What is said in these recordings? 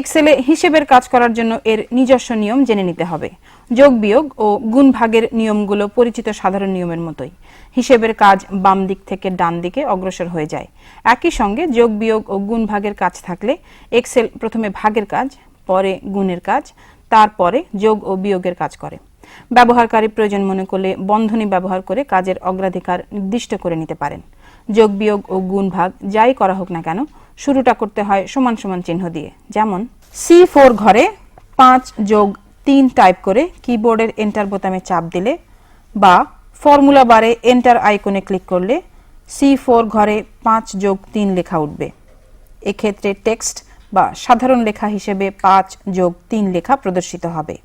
এক্সেলে হিসেবের কাজ করার জন্য এর নিজস্ব নিয়ম জেনে নিতে হবে। যোগ বিয়োগ ও গুণ ভাগের নিয়মগুলো পরিচিত সাধারণ নিয়মের মতোই। হিসেবের কাজ বাম দিক থেকে ডান দিকে অগ্রসর হয়ে যায়। একই সঙ্গে যোগ বিয়োগ ও গুণ ভাগের কাজ থাকলে এক্সেল প্রথমে ভাগের কাজ, পরে গুণের কাজ, তারপরে যোগ ও বিয়োগের কাজ করে। ব্যবহারকারী প্রয়োজন মনে করলে বন্ধনী ব্যবহার করে কাজের অগ্রাধিকার নির্দিষ্ট করে নিতে পারেন। যোগ বিয়োগ ও গুণ ভাগ যাই করা হোক না কেন, শুরুটা করতে হয় সমান সমান চিহ্ন দিয়ে। যেমন সি ফোর ঘরে পাঁচ যোগ তিন টাইপ করে কিবোর্ডের এন্টার বোতামে চাপ দিলে বা ফর্মুলা বারে এন্টার আইকনে ক্লিক করলে সি ফোর ঘরে পাঁচ যোগ তিন লেখা উঠবে। এক্ষেত্রে টেক্সট বা সাধারণ লেখা হিসেবে পাঁচ যোগ তিন লেখা প্রদর্শিত হবে।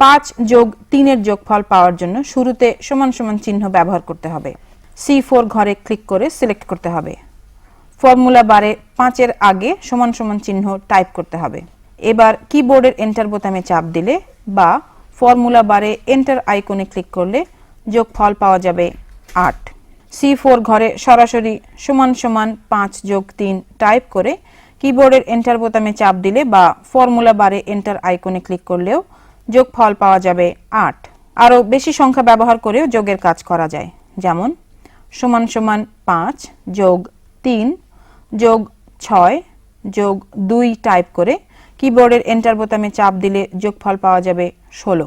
পাঁচ যোগ তিনের যোগফল পাওয়ার জন্য শুরুতে সমান সমান চিহ্ন ব্যবহার করতে হবে। সি ফোর ঘরে ক্লিক করে সিলেক্ট করতে হবে। ফর্মুলা বারে পাঁচের আগে সমান সমান চিহ্ন টাইপ করতে হবে। এবার কিবোর্ডের এন্টার বোতামে চাপ দিলে বা ফর্মুলা বারে এন্টার আইকনে ক্লিক করলে যোগফল পাওয়া যাবে আট। সি ফোর ঘরে সরাসরি সমান সমান পাঁচ যোগ তিন টাইপ করে কিবোর্ডের এন্টার বোতামে চাপ দিলে বা ফর্মুলা বারে এন্টার আইকনে ক্লিক করলেও যোগফল পাওয়া যাবে আট। আরও বেশি সংখ্যা ব্যবহার করেও যোগের কাজ করা যায়। যেমন সমান সমান পাঁচ যোগ তিন যোগ ছয় যোগ দুই টাইপ করে কিবোর্ডের এন্টার বোতামে চাপ দিলে যোগফল পাওয়া যাবে ষোলো।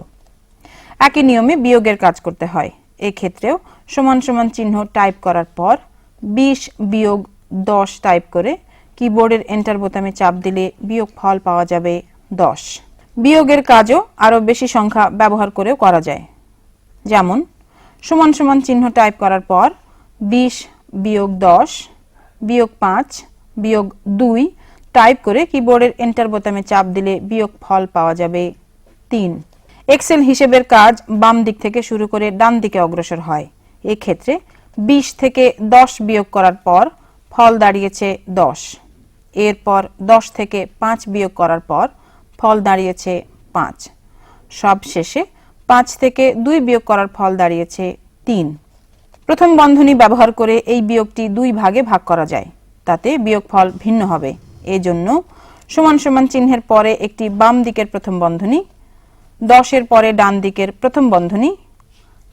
একই নিয়মে বিয়োগের কাজ করতে হয়। এক্ষেত্রেও সমান সমান চিহ্ন টাইপ করার পর বিশ বিয়োগ দশ টাইপ করে কিবোর্ডের এন্টার বোতামে চাপ দিলে বিয়োগ ফল পাওয়া যাবে দশ। বিয়োগের কাজও আরও বেশি সংখ্যা ব্যবহার করেও করা যায়। যেমন সমান সমান চিহ্ন টাইপ করার পর বিশ বিয়োগ দশ বিয়োগ পাঁচ বিয়োগ দুই। টাইপ করে কিবোর্ডের এন্টার বোতামে চাপ দিলে বিয়োগ ফল পাওয়া যাবে তিন। এক্সেল হিসেবের কাজ বাম দিক থেকে শুরু করে ডান দিকে অগ্রসর হয়। এক্ষেত্রে বিশ থেকে দশ বিয়োগ করার পর ফল দাঁড়িয়েছে দশ। এরপর দশ থেকে পাঁচ বিয়োগ করার পর ফল দাঁড়িয়েছে পাঁচ। সব শেষে পাঁচ থেকে দুই বিয়োগ করার ফল দাঁড়িয়েছে তিন। প্রথম বন্ধনী ব্যবহার করে এই বিয়োগটি দুই ভাগে ভাগ করা যায়। তাতে বিয়োগফল ভিন্ন হবে। এজন্য সমান সমান চিহ্নের পরে একটি বাম দিকের প্রথম বন্ধনী, দশের পরে ডান দিকের প্রথম বন্ধনী,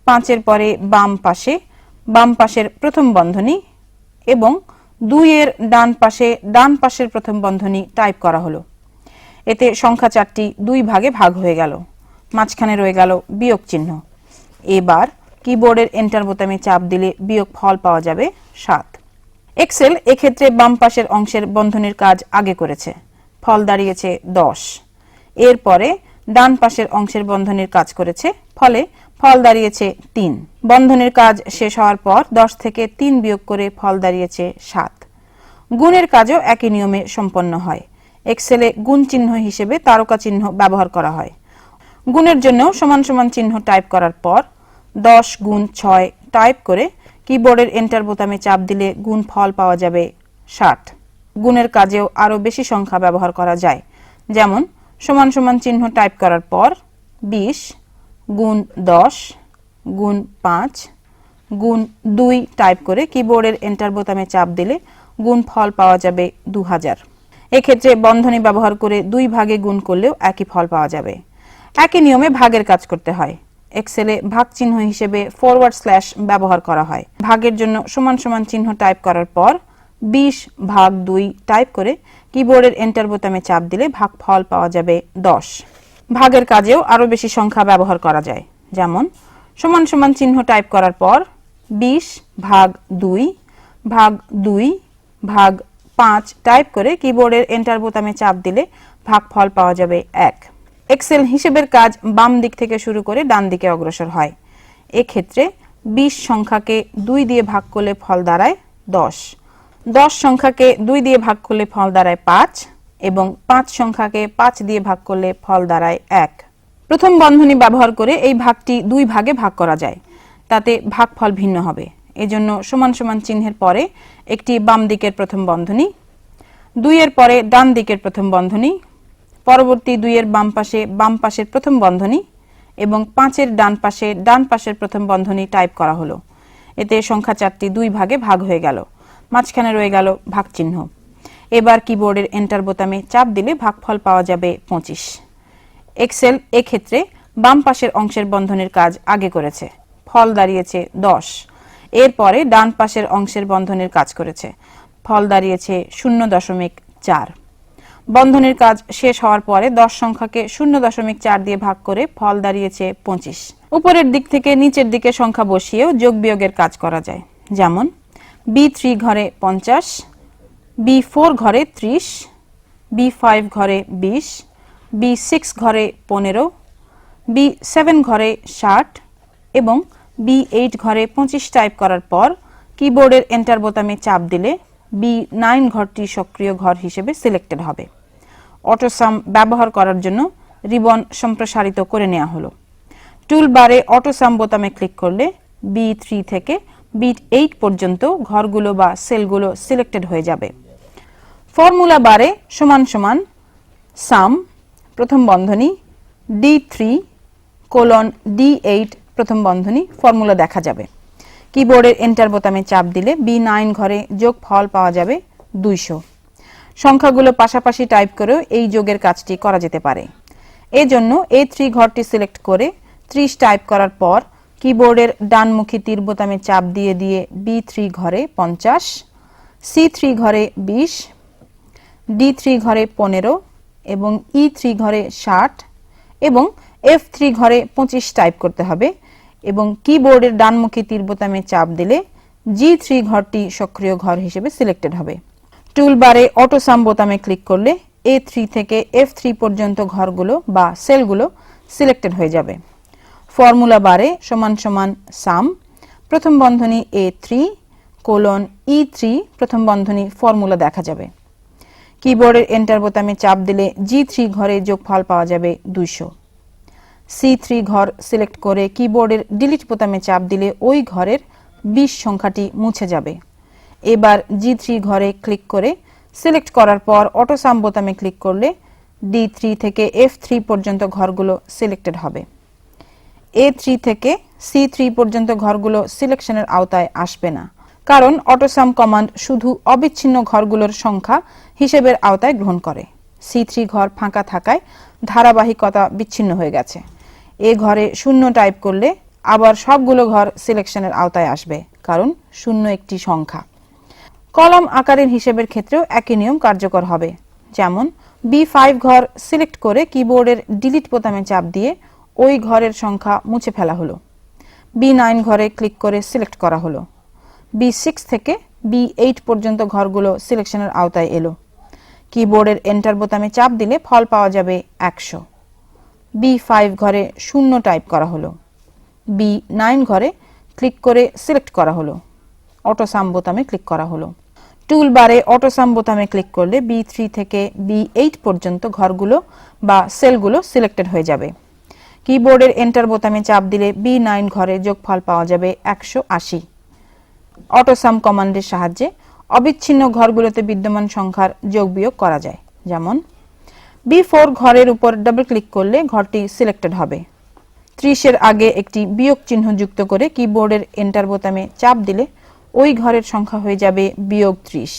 পাঁচের পরে বাম পাশে বাম পাশের প্রথম বন্ধনী এবং দুইয়ের ডান পাশে ডান পাশের প্রথম বন্ধনী টাইপ করা হলো। এতে সংখ্যা চারটি দুই ভাগে ভাগ হয়ে গেল। মাঝখানে রয়ে গেল বিয়োগ চিহ্ন এবার কিবোর্ডের এন্টার বোতামে চাপ দিলে বিয়োগ ফল পাওয়া যাবে সাত। এক্সেল এক্ষেত্রে বাম পাশের অংশের বন্ধনীর কাজ আগে করেছে, ফল দাঁড়িয়েছে দশ। এরপরে ডান পাশের অংশের বন্ধনের কাজ করেছে, ফলে ফল দাঁড়িয়েছে তিন। বন্ধনের কাজ শেষ হওয়ার পর দশ থেকে তিন বিয়োগ করে ফল দাঁড়িয়েছে সাত। গুণের কাজও একই নিয়মে সম্পন্ন হয়। এক্সেলে গুণ চিহ্ন হিসেবে তারকা চিহ্ন ব্যবহার করা হয়। গুণের জন্যও সমান সমান চিহ্ন টাইপ করার পর দশ গুণ ছয় টাইপ করে কিবোর্ডের এন্টার বোতামে চাপ দিলে গুণ ফল পাওয়া যাবে ষাট। গুণের কাজেও আরও বেশি সংখ্যা ব্যবহার করা যায়। যেমন, সমান সমান চিহ্ন টাইপ করার পর বিশ, গুণ দশ, গুণ পাঁচ, গুণ দুই টাইপ করে কিবোর্ডের এন্টার বোতামে চাপ দিলে গুণ ফল পাওয়া যাবে দু হাজার এক্ষেত্রে বন্ধনী ব্যবহার করে দুই ভাগে গুণ করলেও একই ফল পাওয়া যাবে। একই নিয়মে ভাগের কাজ করতে হয়। এক্সেলে ভাগ চিহ্ন হিসেবে ফরওয়ার্ড স্ল্যাশ ব্যবহার করা হয়। ভাগের জন্য সমান সমান চিহ্ন টাইপ করার পর বিশ ভাগ দুই টাইপ করে কিবোর্ডের এন্টার বোতামে চাপ দিলে ভাগ ফল পাওয়া যাবে দশ। ভাগের কাজেও আরও বেশি সংখ্যা ব্যবহার করা যায়। যেমন সমান সমান চিহ্ন টাইপ করার পর বিশ ভাগ দুই ভাগ দুই ভাগ পাঁচ টাইপ করে কিবোর্ডের এন্টার বোতামে চাপ দিলে ভাগ ফল পাওয়া যাবে এক। এক্সেল হিসেবের কাজ বাম দিক থেকে শুরু করে ডান দিকে অগ্রসর হয়। এক্ষেত্রে বিশ সংখ্যাকে দুই দিয়ে ভাগ করলে ফল দাঁড়ায় দশ। দশ সংখ্যাকে দুই দিয়ে ভাগ করলে ফল দাঁড়ায় পাঁচ এবং পাঁচ সংখ্যাকে পাঁচ দিয়ে ভাগ করলে ফল দাঁড়ায় এক। প্রথম বন্ধনী ব্যবহার করে এই ভাগটি দুই ভাগে ভাগ করা যায়। তাতে ভাগফল ভিন্ন হবে। এজন্য সমান সমান চিহ্নের পরে একটি বাম দিকের প্রথম বন্ধনী, দুইয়ের পরে ডান দিকের প্রথম বন্ধনী পরবর্তী দুইয়ের বাম পাশে, বাম পাশের প্রথম বন্ধনী এবং পাঁচের ডান পাশে, ডান পাশের প্রথম বন্ধনী টাইপ করা হলো। এতে সংখ্যা চারটি দুই ভাগে ভাগ হয়ে গেল। মাঝখানে রয়ে গেল ভাগ চিহ্ন এবার কিবোর্ডের এন্টার বোতামে চাপ দিলে ভাগফল পাওয়া যাবে পঁচিশ। এক্সেল এক্ষেত্রে বাম পাশের অংশের বন্ধনের কাজ আগে করেছে। ফল দাঁড়িয়েছে দশ। এরপরে ডান পাশের অংশের বন্ধনের কাজ করেছে। ফল দাঁড়িয়েছে শূন্য দশমিক চার। বন্ধনের কাজ শেষ হওয়ার পরে দশ সংখ্যাকে শূন্য দশমিক চার দিয়ে ভাগ করে ফল দাঁড়িয়েছে পঁচিশ। উপরের দিক থেকে নিচের দিকে সংখ্যা বসিয়েও যোগ বিয়োগের কাজ করা যায়। যেমন বি থ্রি ঘরে পঞ্চাশ বি ফোর ঘরে ত্রিশ বি ফাইভ ঘরে বিশ বি সিক্স ঘরে পনেরো বি সেভেন ঘরে ষাট এবং বি এইট ঘরে পঁচিশ টাইপ করার পর কিবোর্ডের এন্টার বোতামে চাপ দিলে বি নাইন ঘরটি সক্রিয় ঘর হিসেবে সিলেক্টেড হবে। অটোসাম ব্যবহার করার জন্য রিবন সম্প্রসারিত করে নেওয়া হলো। টুল বারে অটোসাম বোতামে ক্লিক করলে বি থ্রি থেকে বি এইট পর্যন্ত ঘরগুলো বা সেলগুলো সিলেক্টেড হয়ে যাবে। ফর্মুলা বারে সমান সমান সাম, প্রথম বন্ধনী D three colon D eight প্রথম বন্ধনী, ফর্মুলা দেখা যাবে। কিবোর্ডের এন্টার বোতামে চাপ দিলে বি নাইন ঘরে যোগ ফল পাওয়া যাবে দুইশো। সংখ্যাগুলো পাশাপাশি টাইপ করেও এই যোগের কাজটি করা যেতে পারে। এজন্য এ থ্রি ঘরটি সিলেক্ট করে ত্রিশ টাইপ করার পর কিবোর্ডের ডানমুখী তীর বোতামে চাপ দিয়ে দিয়ে বি থ্রি ঘরে পঞ্চাশ সি থ্রি ঘরে বিশ ডি থ্রি ঘরে পনেরো এবং ই থ্রি ঘরে ষাট এবং এফ থ্রি ঘরে পঁচিশ টাইপ করতে হবে এবং কিবোর্ডের ডানমুখী তীর বোতামে চাপ দিলে জি থ্রি ঘরটি সক্রিয় ঘর হিসেবে সিলেক্টেড হবে। টুলবারে অটোসাম বোতামে ক্লিক করলে এ থ্রি থেকে এফ থ্রি পর্যন্ত ঘরগুলো বা সেলগুলো সিলেক্টেড হয়ে যাবে। ফর্মুলা বারে সমান সমান সাম, প্রথম বন্ধনী A three colon E three প্রথম বন্ধনী ফর্মুলা দেখা যাবে। কিবোর্ডের এন্টার বোতামে চাপ দিলে জি থ্রি ঘরে যোগফল পাওয়া যাবে দুইশো। সি থ্রি ঘর সিলেক্ট করে কিবোর্ডের ডিলিট বোতামে চাপ দিলে ওই ঘরের বিশ সংখ্যাটি মুছে যাবে। এবার জি থ্রি ঘরে ক্লিক করে সিলেক্ট করার পর অটোসাম বোতামে ক্লিক করলে ডি থ্রি থেকে এফ থ্রি পর্যন্ত ঘরগুলো সিলেক্টেড হবে। এ থ্রি থেকে সি থ্রি পর্যন্ত ঘরগুলো সিলেকশনের আওতায় আসবে না। কারণ অটোসাম কমান্ড শুধু অবিচ্ছিন্ন ঘরগুলোর সংখ্যা হিসেবের আওতায় গ্রহণ করে। সি থ্রি ঘর ফাঁকা থাকায় ধারাবাহিকতা বিচ্ছিন্ন হয়ে গেছে। এ ঘরে শূন্য টাইপ করলে আবার সবগুলো ঘর সিলেকশনের আওতায় আসবে, কারণ শূন্য একটি সংখ্যা। কলম আকারের হিসেবের ক্ষেত্রেও একই নিয়ম কার্যকর হবে। যেমন বি ফাইভ ঘর সিলেক্ট করে কিবোর্ডের ডিলিট বোতামে চাপ দিয়ে ওই ঘরের সংখ্যা মুছে ফেলা হলো। বি নাইন ঘরে ক্লিক করে সিলেক্ট করা হলো। বি সিক্স থেকে বি এইট পর্যন্ত ঘরগুলো সিলেকশনের আওতায় এলো। কিবোর্ডের এন্টার বোতামে চাপ দিলে ফল পাওয়া যাবে একশো। বি ফাইভ ঘরে শূন্য টাইপ করা হলো। বি নাইন ঘরে ক্লিক করে সিলেক্ট করা হলো। অটোসাম বোতামে ক্লিক করা হলো। টুল বারে অটোসাম বোতামে ক্লিক করলে বি থ্রি থেকে বি এইট পর্যন্ত ঘরগুলো বা সেলগুলো সিলেক্টেড হয়ে যাবে। কিবোর্ডের এন্টার বোতামে চাপ দিলে বি নাইন ঘরে যোগফল পাওয়া যাবে একশো আশি। অটোসাম কমান্ডের সাহায্যে অবিচ্ছিন্ন ঘরগুলোতে বিদ্যমান সংখ্যার যোগ বিয়োগ করা যায়। যেমন বি ফোর ঘরের উপর ডাবল ক্লিক করলে ঘরটি সিলেক্টেড হবে। ত্রিশের আগে একটি বিয়োগ চিহ্ন যুক্ত করে কিবোর্ডের এন্টার বোতামে চাপ দিলে ওই ঘরের সংখ্যা হয়ে যাবে বিয়োগ ত্রিশ।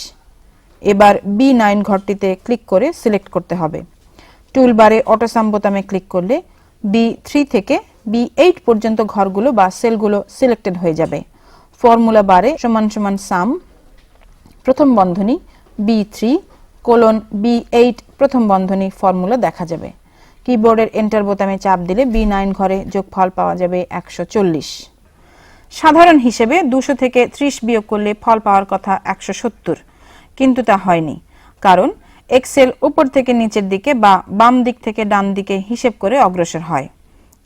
এবার বি নাইন ঘরটিতে ক্লিক করে সিলেক্ট করতে হবে। টুলবারে অটোসাম বোতামে ক্লিক করলে বি থ্রি থেকে বি এইট পর্যন্ত ঘরগুলো বা সেলগুলো সিলেক্টেড হয়ে যাবে। ফর্মুলা বারে সমান সমান সাম প্রথম বন্ধনী B three colon B eight প্রথম বন্ধনী ফর্মুলা দেখা যাবে। কিবোর্ডের এন্টার বোতামে চাপ দিলে বি নাইন ঘরে যোগফল পাওয়া যাবে একশো চল্লিশ। সাধারণ হিসেবে দুশো থেকে ত্রিশ বিয়োগ করলে ফল পাওয়ার কথা একশো সত্তর। কিন্তু তা হয়নি। কারণ এক্সেল উপর থেকে নিচের দিকে বা বাম দিক থেকে ডান দিকে হিসেব করে অগ্রসর হয়।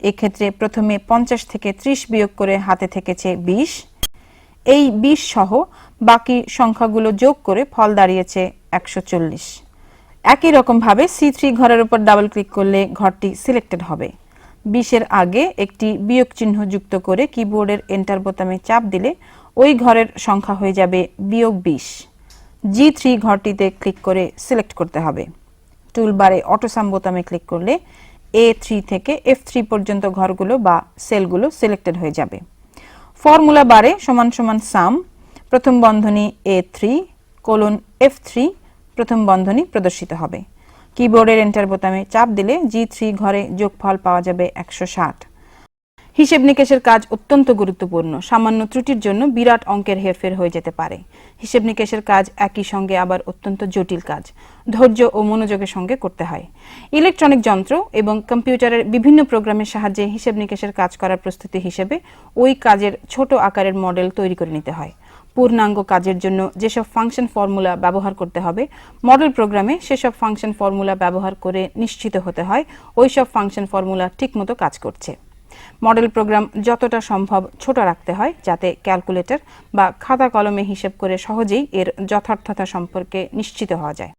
এক্ষেত্রে প্রথমে পঞ্চাশ থেকে ত্রিশ বিয়োগ করে হাতে থেকেছে বিশ। এই বিশ সহ বাকি সংখ্যাগুলো যোগ করে ফল দাঁড়িয়েছে একশো চল্লিশ। একই রকমভাবে সি থ্রি ঘরের উপর ডাবল ক্লিক করলে ঘরটি সিলেক্টেড হবে। বিশের আগে একটি বিয়োগ চিহ্ন যুক্ত করে কিবোর্ডের এন্টার বোতামে চাপ দিলে ওই ঘরের সংখ্যা হয়ে যাবে বিয়োগ বিশ। জি থ্রি ঘরটিতে ক্লিক করে সিলেক্ট করতে হবে। টুলবারে অটোসাম বোতামে ক্লিক করলে এ থ্রি থেকে এফ থ্রি পর্যন্ত ঘরগুলো বা সেলগুলো সিলেক্টেড হয়ে যাবে। ফর্মুলা বারে সমান সমান সাম প্রথম বন্ধনী A three colon F three প্রথম বন্ধনী প্রদর্শিত হবে। কিবোর্ডের এন্টার বোতামে চাপ দিলে জি থ্রি ঘরে যোগফল পাওয়া যাবে একশো ষাট। হিসেব নিকেশের কাজ অত্যন্ত গুরুত্বপূর্ণ। সামান্য ত্রুটির জন্য বিরাট অঙ্কের হেরফের হয়ে যেতে পারে। হিসেব নিকেশের কাজ একই সঙ্গে আবার অত্যন্ত জটিল কাজ। ধৈর্য ও মনোযোগের সঙ্গে করতে হয়। ইলেকট্রনিক যন্ত্র এবং কম্পিউটারের বিভিন্ন প্রোগ্রামের সাহায্যে হিসেব নিকেশের কাজ করার প্রস্তুতি হিসেবে ওই কাজের ছোট আকারের মডেল তৈরি করে নিতে হয়। পূর্ণাঙ্গ কাজের জন্য যেসব ফাংশন ফর্মুলা ব্যবহার করতে হবে, মডেল প্রোগ্রামে সেসব ফাংশন ফর্মুলা ব্যবহার করে নিশ্চিত হতে হয় ওই সব ফাংশন ফর্মুলা ঠিকমতো কাজ করছে। মডেল প্রোগ্রাম যতটা সম্ভব ছোট রাখতে হয় যাতে ক্যালকুলেটর বা খাতা কলমে হিসেব করে সহজেই এর যথার্থতা সম্পর্কে নিশ্চিত হওয়া যায়।